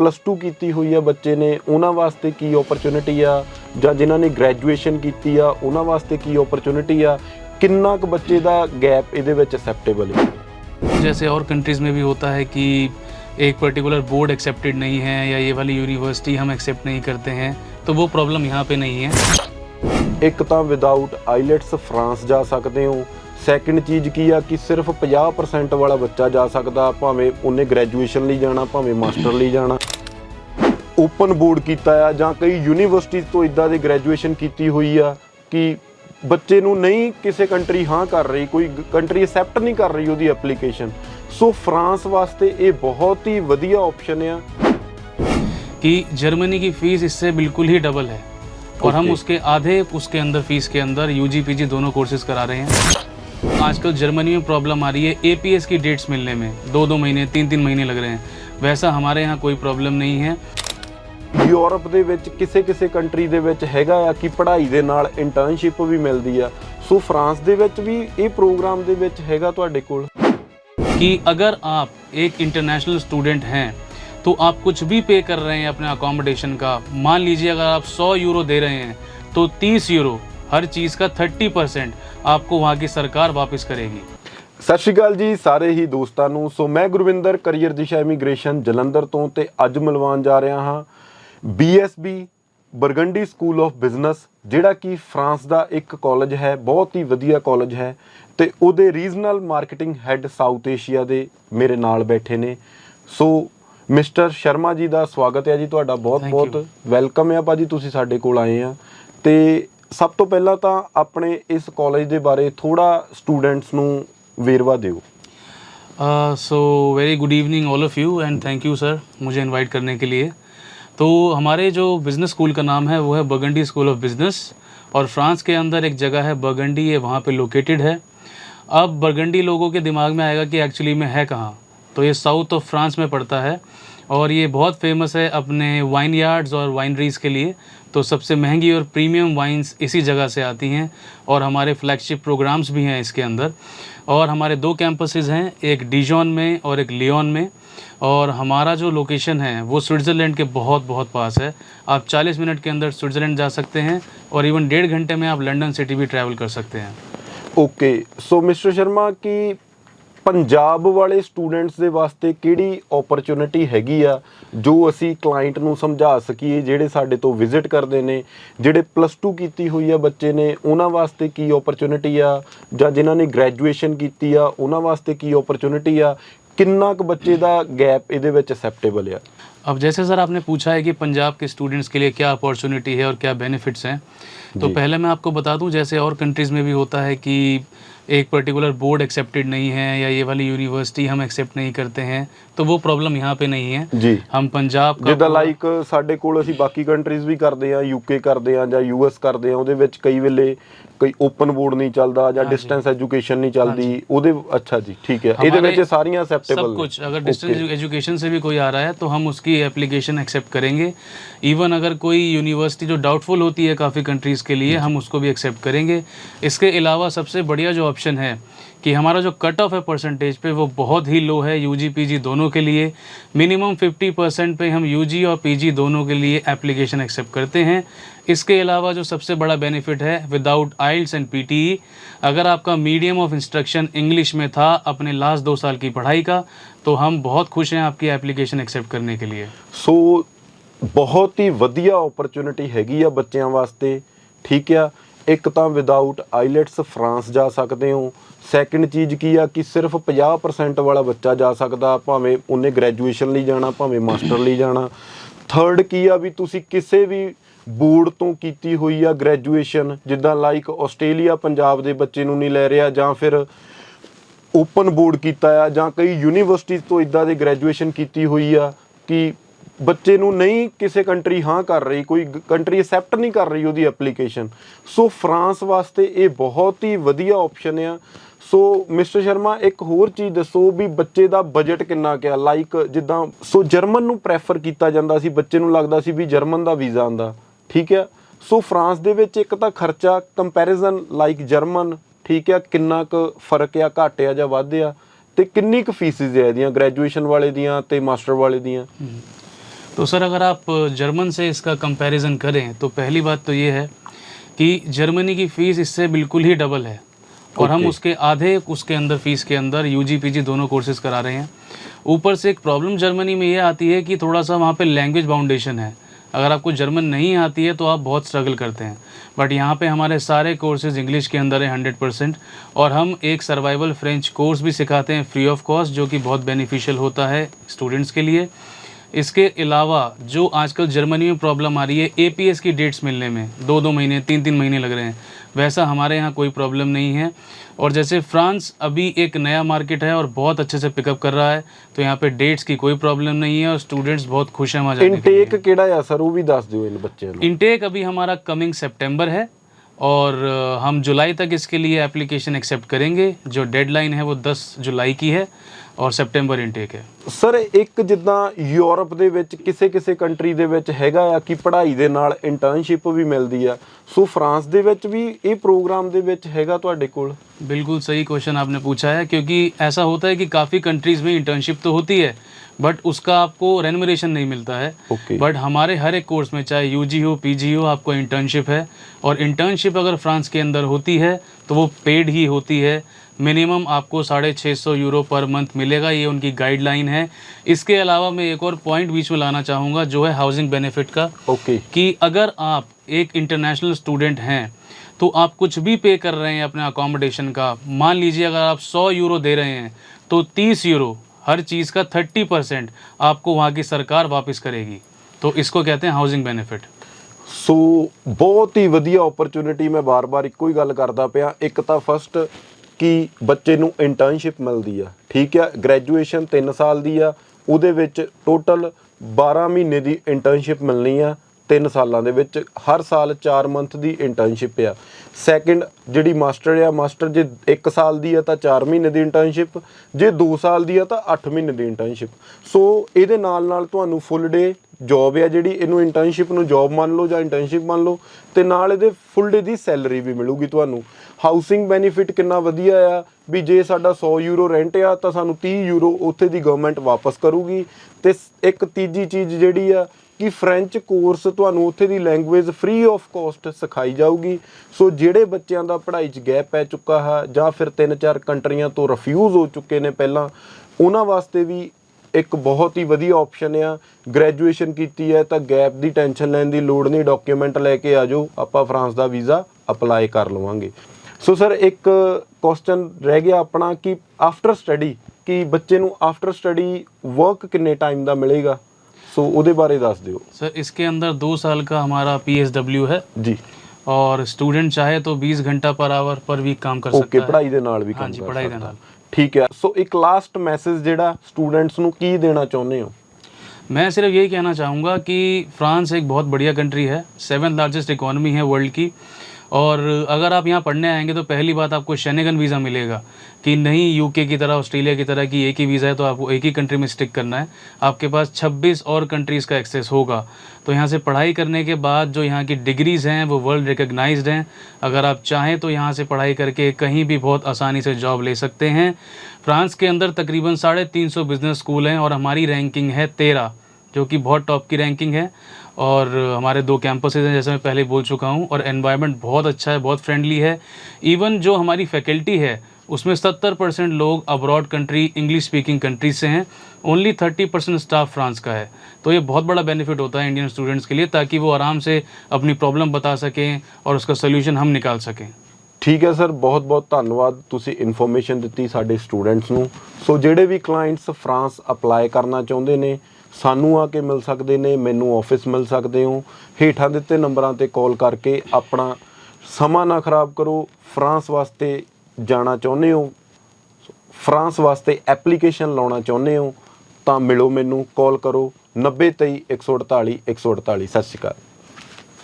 Plus 2 ਕੀਤੀ ਹੋਈ ਆ ਬੱਚੇ ਨੇ ਉਹਨਾਂ ਵਾਸਤੇ ਕੀ ਓਪਰਚੁਨਿਟੀ ਆ? ਜਾਂ ਜਿਨ੍ਹਾਂ ਨੇ ਗ੍ਰੈਜੂਏਸ਼ਨ ਕੀਤੀ ਆ ਉਹਨਾਂ ਵਾਸਤੇ ਕੀ ਓਪਰਚੁਨਿਟੀ ਆ? ਕਿੰਨਾ ਕੁ ਬੱਚੇ ਦਾ ਗੈਪ ਇਹਦੇ ਵਿੱਚ ਅਸੈਪਟੇਬਲ ਹੈ? जैसे और कंट्रीज़ में भी होता है कि एक पर्टिकुलर बोर्ड एक्सेप्टेड नहीं है या ये वाली यूनिवर्सिटी हम एक्सेप्ट नहीं करते हैं तो वो प्रॉब्लम यहाँ पे नहीं है। ਇੱਕ ਤਾਂ ਵਿਦਆਊਟ ਆਈਲੈਟਸ ਫਰਾਂਸ ਜਾ ਸਕਦੇ ਹੋ। ਸੈਕੰਡ ਚੀਜ਼ ਕੀ ਆ ਕਿ ਸਿਰਫ 50% ਵਾਲਾ ਬੱਚਾ ਜਾ ਸਕਦਾ ਭਾਵੇਂ ਉਹਨੇ ਗ੍ਰੈਜੂਏਸ਼ਨ ਲਈ ਜਾਣਾ ਭਾਵੇਂ ਮਾਸਟਰ ਲਈ ਜਾਣਾ ਓਪਨ ਬੋਰਡ ਕੀਤਾ ਆ ਜਾਂ ਕਈ ਯੂਨੀਵਰਸਿਟੀਜ਼ ਤੋਂ ਇਦਾਂ ਦੇ ਗ੍ਰੈਜੂਏਸ਼ਨ ਕੀਤੀ ਹੋਈ ਆ ਕਿ ਬੱਚੇ ਨੂੰ ਨਹੀਂ ਕਿਸੇ ਕੰਟਰੀ ਹਾਂ ਕਰ ਰਹੀ ਕੋਈ ਕੰਟਰੀ ਅਸੈਪਟ ਨਹੀਂ ਕਰ ਰਹੀ ਉਹਦੀ ਐਪਲੀਕੇਸ਼ਨ ਸੋ ਫਰਾਂਸ ਵਾਸਤੇ ਇਹ ਬਹੁਤ ਹੀ ਵਧੀਆ ਆਪਸ਼ਨ ਆ कि जर्मनी की फ़ीस इससे बिल्कुल ही डबल है और हम Okay. उसके आधे उसके अंदर फीस के अंदर यू जी पी जी दोनों कोर्सेज करा रहे हैं आजकल जर्मनी में प्रॉब्लम आ रही है ए पी एस की डेट्स मिलने में दो दो महीने तीन तीन महीने लग रहे हैं वैसा हमारे यहाँ कोई प्रॉब्लम नहीं है ਯੂਰਪ ਦੇ ਵਿੱਚ ਕਿਸੇ ਕਿਸੇ ਕੰਟਰੀ ਦੇ ਵਿੱਚ ਹੈਗਾ ਆ ਕਿ ਪੜ੍ਹਾਈ ਦੇ ਨਾਲ ਇੰਟਰਨਸ਼ਿਪ ਵੀ ਮਿਲਦੀ ਆ ਸੋ ਫਰਾਂਸ ਦੇ ਵਿੱਚ ਵੀ ਇਹ ਪ੍ਰੋਗਰਾਮ ਦੇ ਵਿੱਚ ਹੈਗਾ ਤੁਹਾਡੇ ਕੋਲ कि अगर आप एक इंटरनेशनल स्टूडेंट हैं तो आप कुछ भी पे कर रहे हैं अपने अकोमोडेशन का मान लीजिए अगर आप 100 यूरो दे रहे हैं तो 30 यूरो हर चीज़ का 30 परसेंट आपको वहाँ की सरकार वापस करेगी ਸਤਿ ਸ਼੍ਰੀ ਅਕਾਲ ਜੀ ਸਾਰੇ ਹੀ ਦੋਸਤਾਂ ਨੂੰ ਸੋ ਮੈਂ ਗੁਰਵਿੰਦਰ ਕਰੀਅਰ ਦਿਸ਼ਾ ਇਮੀਗ੍ਰੇਸ਼ਨ ਜਲੰਧਰ ਤੋਂ ਤੇ ਅੱਜ ਮਿਲਵਾਉਣ ਜਾ ਰਿਹਾ ਹਾਂ BSB Burgundy school of business ਜਿਹੜਾ ਕਿ ਫਰਾਂਸ ਦਾ ਇੱਕ ਕਾਲਜ ਹੈ ਬਹੁਤ ਹੀ ਵਧੀਆ ਕਾਲਜ ਹੈ ਤੇ ਉਹਦੇ regional marketing head South Asia ਦੇ ਮੇਰੇ ਨਾਲ ਬੈਠੇ ਨੇ ਸੋ ਮਿਸਟਰ ਸ਼ਰਮਾ ਜੀ ਦਾ ਸਵਾਗਤ ਹੈ ਜੀ ਤੁਹਾਡਾ ਬਹੁਤ Thank ਬਹੁਤ you. ਵੈਲਕਮ ਹੈ ਭਾਜੀ ਤੁਸੀਂ ਸਾਡੇ ਕੋਲ ਆਏ ਆ ਤੇ ਸਭ ਤੋਂ ਪਹਿਲਾਂ ਤਾਂ ਆਪਣੇ ਇਸ ਕਾਲਜ ਦੇ ਬਾਰੇ ਥੋੜਾ ਸਟੂਡੈਂਟਸ ਨੂੰ ਵੇਰਵਾ ਦਿਓ so very good evening all of you and thank you sir मुझे इनवाइट करने के लिए तो हमारे जो बिज़नेस स्कूल का नाम है वो है बर्गंडी स्कूल ऑफ बिज़नेस और फ्रांस के अंदर एक जगह है बर्गंडी ये वहाँ पे लोकेटेड है अब बर्गंडी लोगों के दिमाग में आएगा कि एक्चुअली में है कहाँ तो ये साउथ ऑफ फ्रांस में पड़ता है और ये बहुत फेमस है अपने वाइन यार्ड्स और वाइनरीज के लिए तो सबसे महँगी और प्रीमियम वाइन्स इसी जगह से आती हैं और हमारे फ्लैगशिप प्रोग्राम्स भी हैं इसके अंदर। और हमारे दो कैंपस हैं, एक डिजॉन में और एक लियोन में। और हमारा जो लोकेशन है, वो स्विट्ज़रलैंड के बहुत बहुत पास है। आप 40 मिनट के अंदर स्विट्ज़रलैंड जा सकते हैं और इवन डेढ़ घंटे में आप लंदन सिटी भी ट्रैवल कर सकते हैं। ओके सो मिस्टर शर्मा की ਪੰਜਾਬ ਵਾਲੇ ਸਟੂਡੈਂਟਸ ਦੇ ਵਾਸਤੇ ਕਿਹੜੀ ਓਪਰਚੁਨਿਟੀ ਹੈਗੀ ਆ ਜੋ ਅਸੀਂ ਕਲਾਇੰਟ ਨੂੰ ਸਮਝਾ ਸਕੀਏ ਜਿਹੜੇ ਸਾਡੇ ਤੋਂ ਵਿਜ਼ਿਟ ਕਰਦੇ ਨੇ ਜਿਹੜੇ ਪਲੱਸ 2 ਕੀਤੀ ਹੋਈ ਆ ਬੱਚੇ ਨੇ ਉਹਨਾਂ ਵਾਸਤੇ ਕੀ ਓਪਰਚੁਨਿਟੀ ਆ ਜਾਂ ਜਿਨ੍ਹਾਂ ਨੇ ਗ੍ਰੈਜੂਏਸ਼ਨ ਕੀਤੀ ਆ ਉਹਨਾਂ ਵਾਸਤੇ ਕੀ ਓਪਰਚੁਨਿਟੀ ਆ किन्ना क बच्चे का गैप ये एक्सेप्टेबल है अब जैसे सर आपने पूछा है कि पंजाब के स्टूडेंट्स ਕੇ लिए क्या अपॉर्चुनिटी ਹੈ ਔਰ क्या ਬੈਨੀਫਿਟਸ ਹੈ तो पहले ਮੈਂ आपको ਬਤਾ ਦੂੰ ਜੈਸੇ ਔਰ ਕੰਟਰੀਜ਼ में ਵੀ होता ਹੈ ਕਿ एक पर्टिकुलर बोर्ड एक्सेप्टेड नहीं है या ये वाली यूनिवर्सिटी हम एक्सेप्ट नहीं करते हैं तो वो प्रॉब्लम यहाँ पे नहीं है ਜੀ हम पंजाब का ਜਿੱਦਾਂ ਲਾਈਕ ਸਾਡੇ ਕੋਲ ਅਸੀਂ ਬਾਕੀ ਕੰਟਰੀਜ਼ ਵੀ ਕਰਦੇ ਆ ਯੂਕੇ ਕਰਦੇ ਆ ਜਾਂ ਯੂਐਸ ਕਰਦੇ ਆ ਉਹਦੇ ਵਿੱਚ ਕਈ ਵੇਲੇ ਕੋਈ ਓਪਨ ਬੋਰਡ ਨਹੀਂ ਚੱਲਦਾ ਜਾਂ ਹਾਂਜੀ। ਡਿਸਟੈਂਸ ਐਜੂਕੇਸ਼ਨ ਨਹੀਂ ਚੱਲਦੀ ਉਹਦੇ ਅੱਛਾ ਜੀ ਠੀਕ ਹੈ ਇਹਦੇ हमारे ਵਿੱਚ ਸਾਰੀਆਂ ਅਸੈਪਟੇਬਲ सब कुछ अगर डिस्टेंस एजुकेशन से भी कोई आ रहा है तो हम उसकी एप्लीकेशन एक्सेप्ट करेंगे इवन अगर कोई यूनिवर्सिटी जो डाउटफुल होती है काफ़ी कंट्रीज़ के लिए हम उसको भी एक्सेप्ट करेंगे इसके अलावा सबसे बढ़िया जो ऑप्शन ऑप्शन है कि हमारा जो कट ऑफ़ है परसेंटेज पे वो बहुत ही लो है यू जी पी जी दोनों के लिए। मिनिमम 50 परसेंट पे हम यूजी और पी जी दोनों के लिए एप्लीकेशन एक्सेप्ट करते हैं। इसके अलावा जो सबसे बड़ा बेनिफिट है without IELTS and P T E अगर आपका मीडियम ऑफ़ इंस्ट्रक्शन इंग्लिश में था अपने लास्ट दो साल की पढ़ाई का तो हम बहुत खुश हैं आपकी एप्लीकेशन एक्सेप्ट करने के लिए। सो so, बहुत ही ਵਧੀਆ ऑपरचुनिटी हैगी बच्चों वास्ते ठीक है? ਇੱਕ ਤਾਂ ਵਿਦਆਊਟ ਆਈਲੈਟਸ ਫਰਾਂਸ ਜਾ ਸਕਦੇ ਹੋ। ਸੈਕੰਡ ਚੀਜ਼ ਕੀ ਆ ਕਿ ਸਿਰਫ 50% ਵਾਲਾ ਬੱਚਾ ਜਾ ਸਕਦਾ, ਭਾਵੇਂ ਉਹਨੇ ਗ੍ਰੈਜੂਏਸ਼ਨ ਲਈ ਜਾਣਾ, ਭਾਵੇਂ ਮਾਸਟਰ ਲਈ ਜਾਣਾ। ਥਰਡ ਕੀ ਆ ਵੀ ਤੁਸੀਂ ਕਿਸੇ ਵੀ ਬੋਰਡ ਤੋਂ ਕੀਤੀ ਹੋਈ ਆ ਗ੍ਰੈਜੂਏਸ਼ਨ ਜਿੱਦਾਂ ਲਾਈਕ ਆਸਟ੍ਰੇਲੀਆ, ਪੰਜਾਬ ਦੇ ਬੱਚੇ ਨੂੰ ਨਹੀਂ ਲੈ ਰਿਹਾ, ਜਾਂ ਫਿਰ ਓਪਨ ਬੋਰਡ ਕੀਤਾ ਆ, ਜਾਂ ਕਈ ਯੂਨੀਵਰਸਿਟੀਜ਼ ਤੋਂ ਇਦਾਂ ਦੇ ਗ੍ਰੈਜੂਏਸ਼ਨ ਕੀਤੀ ਹੋਈ ਆ ਕਿ ਬੱਚੇ ਨੂੰ ਨਹੀਂ ਕਿਸੇ ਕੰਟਰੀ ਹਾਂ ਕਰ ਰਹੀ, ਕੋਈ ਕੰਟਰੀ ਅਸੈਪਟ ਨਹੀਂ ਕਰ ਰਹੀ ਉਹਦੀ ਐਪਲੀਕੇਸ਼ਨ ਸੋ ਫਰਾਂਸ ਵਾਸਤੇ ਇਹ ਬਹੁਤ ਹੀ ਵਧੀਆ ਆਪਸ਼ਨ ਆ। ਸੋ ਮਿਸਟਰ ਸ਼ਰਮਾ, ਇੱਕ ਹੋਰ ਚੀਜ਼ ਦੱਸੋ ਵੀ ਬੱਚੇ ਦਾ ਬਜਟ ਕਿੰਨਾ ਕਿਆ ਲਾਈਕ ਜਿੱਦਾਂ ਸੋ ਜਰਮਨ ਨੂੰ ਪ੍ਰੈਫਰ ਕੀਤਾ ਜਾਂਦਾ ਸੀ, ਬੱਚੇ ਨੂੰ ਲੱਗਦਾ ਸੀ ਵੀ ਜਰਮਨ ਦਾ ਵੀਜ਼ਾ ਆਂਦਾ ਠੀਕ ਆ? ਸੋ ਫਰਾਂਸ ਦੇ ਵਿੱਚ ਇੱਕ ਤਾਂ ਖਰਚਾ ਕੰਪੈਰੀਜ਼ਨ ਲਾਈਕ ਜਰਮਨ ਠੀਕ ਆ? ਕਿੰਨਾ ਕੁ ਫ਼ਰਕ ਆ, ਘੱਟ ਆ ਜਾਂ ਵੱਧ ਆ? ਤੇ ਕਿੰਨੀ ਕੁ ਫੀਸਿਸ ਆ ਇਹਦੀਆਂ ਗ੍ਰੈਜੂਏਸ਼ਨ ਵਾਲੇ ਦੀਆਂ ਤੇ ਮਾਸਟਰ ਵਾਲੇ ਦੀਆਂ? तो सर अगर आप जर्मन से इसका कंपैरिजन करें तो पहली बात तो ये है कि जर्मनी की फ़ीस इससे बिल्कुल ही डबल है। और okay. हम उसके आधे उसके अंदर फ़ीस के अंदर यू जी दोनों कोर्सेज करा रहे हैं। ऊपर से एक प्रॉब्लम जर्मनी में ये आती है कि थोड़ा सा वहाँ पे लैंग्वेज बाउंडेशन है। अगर आपको जर्मन नहीं आती है तो आप बहुत स्ट्रगल करते हैं। बट यहाँ पे हमारे सारे कोर्सेज इंग्लिश के अंदर है हंड्रेड परसेंट और हम एक सर्वाइवल फ्रेंच कोर्स भी सिखाते हैं फ्री ऑफ़ कॉस्ट जो कि बहुत बेनिफिशियल होता है स्टूडेंट्स के लिए। इसके अलावा जो आजकल जर्मनी में प्रॉब्लम आ रही है एपीएस की डेट्स मिलने में दो दो महीने तीन तीन महीने लग रहे हैं। वैसा हमारे यहाँ कोई प्रॉब्लम नहीं है। और जैसे फ्रांस अभी एक नया मार्केट है और बहुत अच्छे से पिकअप कर रहा है तो यहाँ पे डेट्स की कोई प्रॉब्लम नहीं है और स्टूडेंट्स बहुत खुश हैं वहाँ जाने इनटेक केड़ा है सर? वो भी दस दो बच्चे इनटेक अभी हमारा कमिंग सेप्टेम्बर है और हम जुलाई तक इसके लिए एप्लीकेशन एक्सेप्ट करेंगे। जो डेडलाइन है वो 10 जुलाई की है और सितंबर इनटेक है। ਸਰ ਇੱਕ ਜਿੱਦਾਂ ਯੂਰਪ ਦੇ ਵਿੱਚ ਕਿਸੇ ਕਿਸੇ ਕੰਟਰੀ ਦੇ ਵਿੱਚ ਹੈਗਾ ਆ ਕਿ ਪੜ੍ਹਾਈ ਦੇ ਨਾਲ ਇੰਟਰਨਸ਼ਿਪ ਵੀ ਮਿਲਦੀ ਆ ਸੋ ਫਰਾਂਸ ਦੇ ਵਿੱਚ ਵੀ ਇਹ ਪ੍ਰੋਗਰਾਮ ਦੇ ਵਿੱਚ ਹੈਗਾ ਤੁਹਾਡੇ ਕੋਲ बिल्कुल सही क्वेश्चन आपने पूछा है क्योंकि ऐसा होता है कि काफ़ी कंट्रीज़ में इंटर्नशिप तो होती है बट उसका आपको रेनमरेशन नहीं मिलता है Okay. बट हमारे हर एक कोर्स में चाहे यूजी हो पीजी हो आपको इंटर्नशिप है और इंटर्नशिप अगर फ्रांस के अंदर होती है तो वो पेड ही होती है मिनिमम आपको साढ़े छः सौ यूरो पर मंथ मिलेगा ये उनकी गाइडलाइन है। इसके अलावा मैं एक और पॉइंट बीच में लाना चाहूँगा जो है हाउसिंग बेनिफिट का। Okay okay. कि अगर आप एक इंटरनेशनल स्टूडेंट हैं तो आप कुछ भी पे कर रहे हैं अपने अकोमोडेशन का मान लीजिए अगर आप सौ यूरो दे रहे हैं तो तीस यूरो हर चीज़ का थर्टी परसेंट आपको वहाँ की सरकार वापस करेगी। तो इसको कहते हैं हाउसिंग बेनिफिट सो so, बहुत ही ਵਧੀਆ ਓਪਰਚ्युनिटी मैं बार बार एक ही गल करता पाया। एक तो फस्ट ਕਿ ਬੱਚੇ ਨੂੰ ਇੰਟਰਨਸ਼ਿਪ ਮਿਲਦੀ ਆ, ਠੀਕ ਆ ਗ੍ਰੈਜੂਏਸ਼ਨ 3 ਸਾਲ ਦੀ ਆ, ਉਹਦੇ ਵਿੱਚ ਟੋਟਲ 12 ਮਹੀਨੇ ਦੀ ਇੰਟਰਨਸ਼ਿਪ ਮਿਲਣੀ ਆ। 3 ਸਾਲਾਂ ਦੇ ਵਿੱਚ ਹਰ ਸਾਲ 4 ਮੰਥ ਦੀ ਇੰਟਰਨਸ਼ਿਪ ਆ। ਸੈਕਿੰਡ ਜਿਹੜੀ ਮਾਸਟਰ ਆ ਮਾਸਟਰ ਜੇ 1 ਸਾਲ ਦੀ ਆ ਤਾਂ 4 ਮਹੀਨੇ ਦੀ ਇੰਟਰਨਸ਼ਿਪ ਜੇ 2 ਸਾਲ ਦੀ ਆ ਤਾਂ 8 ਮਹੀਨੇ ਦੀ ਇੰਟਰਨਸ਼ਿਪ ਸੋ ਇਹਦੇ ਨਾਲ ਨਾਲ ਤੁਹਾਨੂੰ ਫੁੱਲ ਡੇ ਜੌਬ ਆ ਜਿਹੜੀ, ਇਹਨੂੰ ਇੰਟਰਨਸ਼ਿਪ ਨੂੰ ਜੌਬ ਮੰਨ ਲਓ ਜਾਂ ਇੰਟਰਨਸ਼ਿਪ ਮੰਨ ਲਓ, ਤੇ ਨਾਲ ਇਹਦੇ ਫੁੱਲ ਡੇ ਦੀ ਸੈਲਰੀ ਵੀ ਮਿਲੂਗੀ ਤੁਹਾਨੂੰ। ਹਾਊਸਿੰਗ ਬੈਨੀਫਿਟ ਕਿੰਨਾ ਵਧੀਆ ਆ, ਵੀ ਜੇ ਸਾਡਾ 100 ਯੂਰੋ ਰੈਂਟ ਆ ਤਾਂ ਸਾਨੂੰ 30 ਯੂਰੋ ਉੱਥੇ ਦੀ ਗਵਰਨਮੈਂਟ ਵਾਪਸ ਕਰੂਗੀ। ਤੇ ਇੱਕ ਤੀਜੀ ਚੀਜ਼ ਜਿਹੜੀ ਆ ਕਿ ਫ੍ਰੈਂਚ ਕੋਰਸ ਤੁਹਾਨੂੰ ਉੱਥੇ ਦੀ ਲੈਂਗੁਏਜ ਫ੍ਰੀ ਆਫ ਕਾਸਟ ਸਿਖਾਈ ਜਾਊਗੀ। ਸੋ ਜਿਹੜੇ ਬੱਚਿਆਂ ਦਾ ਪੜ੍ਹਾਈ 'ਚ ਗੈਪ ਪੈ ਚੁੱਕਾ ਹੈ ਜਾਂ ਫਿਰ ਤਿੰਨ ਚਾਰ ਕੰਟਰੀਆਂ ਤੋਂ ਰਿਫਿਊਜ਼ ਹੋ ਚੁੱਕੇ ਨੇ ਪਹਿਲਾਂ, ਉਹਨਾਂ ਵਾਸਤੇ ਵੀ ਇੱਕ ਬਹੁਤ ਹੀ ਵਧੀਆ ਆਪਸ਼ਨ ਆ। ਗ੍ਰੈਜੂਏਸ਼ਨ ਕੀਤੀ ਹੈ ਤਾਂ ਗੈਪ ਦੀ ਟੈਨਸ਼ਨ ਲੈਣ ਦੀ ਲੋੜ ਨਹੀਂ। ਡਾਕੂਮੈਂਟ ਲੈ ਕੇ ਆ ਜਾਓ। ਆਪਾਂ ਫਰਾਂਸ ਦਾ ਵੀਜ਼ਾ ਅਪਲਾਈ ਕਰ ਲਵਾਂਗੇ। ਸੋ ਸਰ ਇੱਕ ਕੁਐਸਚਨ ਰਹਿ ਗਿਆ ਆਪਣਾ ਕਿ ਆਫਟਰ ਸਟੱਡੀ ਕਿ ਬੱਚੇ ਨੂੰ ਆਫਟਰ ਸਟੱਡੀ ਵਰਕ ਕਿੰਨੇ ਟਾਈਮ ਦਾ ਮਿਲੇਗਾ? ਸੋ ਉਹਦੇ ਬਾਰੇ ਦੱਸ ਦਿਓ सर इसके अंदर दो साल का हमारा पी है ਜੀ और स्टूडेंट चाहे तो 20 घंटा पर आवर पर वीक काम कर ਓਕੇ सकता है ਪੜ੍ਹਾਈ ਦੇ ਨਾਲ ਵੀ ਕੰਮ ਹਾਂਜੀ, ਕਰ ਪੜ੍ਹਾਈ ਦੇ ਸਕਦਾ। ਨਾਲ। ਠੀਕ ਹੈ ਸੋ ਇੱਕ ਲਾਸਟ ਮੈਸੇਜ ਜਿਹੜਾ ਸਟੂਡੈਂਟਸ ਨੂੰ ਕੀ ਦੇਣਾ ਚਾਹੁੰਦੇ ਹੋ मैं सिर्फ यही कहना चाहूँगा कि फ्रांस एक बहुत बढ़िया कंट्री है सेवन लार्जेस्ट इकोनॉमी है वर्ल्ड की और अगर आप यहाँ पढ़ने आएँगे तो पहली बात आपको शेनेगन वीज़ा मिलेगा कि नहीं यूके की तरह ऑस्ट्रेलिया की तरह की एक ही वीज़ा है तो आपको एक ही कंट्री में स्टिक करना है। आपके पास 26 और कंट्रीज़ का एक्सेस होगा। तो यहाँ से पढ़ाई करने के बाद जो यहाँ की डिग्रीज़ हैं, वो वर्ल्ड रिकग्नाइज्ड हैं। अगर आप चाहें तो यहाँ से पढ़ाई करके कहीं भी बहुत आसानी से जॉब ले सकते हैं। फ्रांस के अंदर तकरीबन साढ़े बिज़नेस स्कूल हैं और हमारी रैंकिंग है तेरह, जो कि बहुत टॉप की रैंकिंग है। और हमारे दो कैंपसेज हैं जैसे मैं पहले बोल चुका हूँ और एनवायरनमेंट बहुत अच्छा है बहुत फ्रेंडली है इवन जो हमारी फैकल्टी है उसमें सत्तर परसेंट लोग abroad country English speaking countries से हैं only thirty percent staff France का है तो ये बहुत बड़ा बेनिफिट होता है इंडियन स्टूडेंट्स के लिए ताकि वो आराम से अपनी प्रॉब्लम बता सकें और उसका सोल्यूशन हम निकाल सकें ਠੀਕ ਹੈ ਸਰ ਬਹੁਤ ਬਹੁਤ ਧੰਨਵਾਦ ਤੁਸੀਂ ਇਨਫੋਰਮੇਸ਼ਨ ਦਿੱਤੀ ਸਾਡੇ ਸਟੂਡੈਂਟਸ ਨੂੰ ਸੋ ਜਿਹੜੇ ਵੀ ਕਲਾਇੰਟਸ ਫਰਾਂਸ ਅਪਲਾਈ ਕਰਨਾ ਚਾਹੁੰਦੇ ਨੇ ਸਾਨੂੰ ਆ ਕੇ ਮਿਲ ਸਕਦੇ ਨੇ, ਮੈਨੂੰ ਆਫਿਸ ਮਿਲ ਸਕਦੇ ਹੋ। ਹੇਠਾਂ ਦਿੱਤੇ ਨੰਬਰਾਂ ਤੇ ਕਾਲ ਕਰਕੇ ਆਪਣਾ ਸਮਾਂ ਨਾ ਖਰਾਬ ਕਰੋ। ਫਰਾਂਸ ਵਾਸਤੇ ਜਾਣਾ ਚਾਹੁੰਦੇ ਹੋ, ਫਰਾਂਸ ਵਾਸਤੇ ਐਪਲੀਕੇਸ਼ਨ ਲਾਉਣਾ ਚਾਹੁੰਦੇ ਹੋ, ਤਾਂ ਮਿਲੋ ਮੈਨੂੰ ਕਾਲ ਕਰੋ। 9023 148 148 ਸਤਿ ਸ਼੍ਰੀ ਅਕਾਲ।